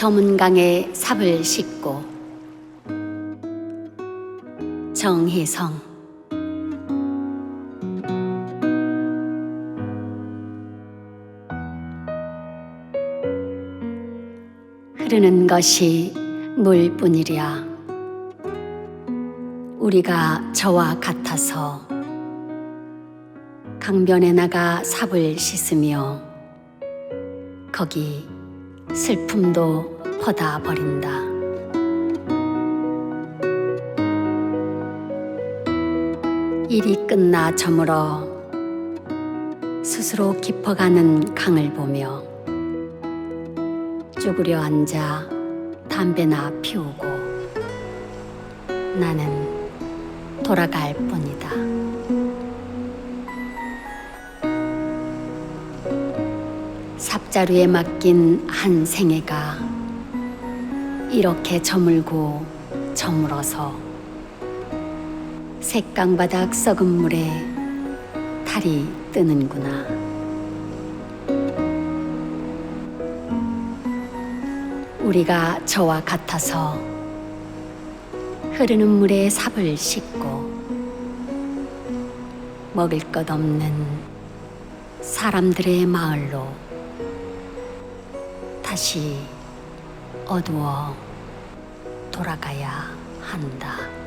저문강에 삽을 싣고 정혜성. 흐르는 것이 물뿐이랴. 우리가 저와 같아서 강변에 나가 삽을 씻으며 거기 슬픔도 퍼다 버린다. 일이 끝나 저물어 스스로 깊어가는 강을 보며 쭈그려 앉아 담배나 피우고 나는 돌아갈 뿐이다. 삽자루에 맡긴 한 생애가 이렇게 저물고 저물어서 색강바닥 썩은 물에 달이 뜨는구나. 우리가 저와 같아서 흐르는 물에 삽을 씻고 먹을 것 없는 사람들의 마을로 다시 어두워 돌아가야 한다.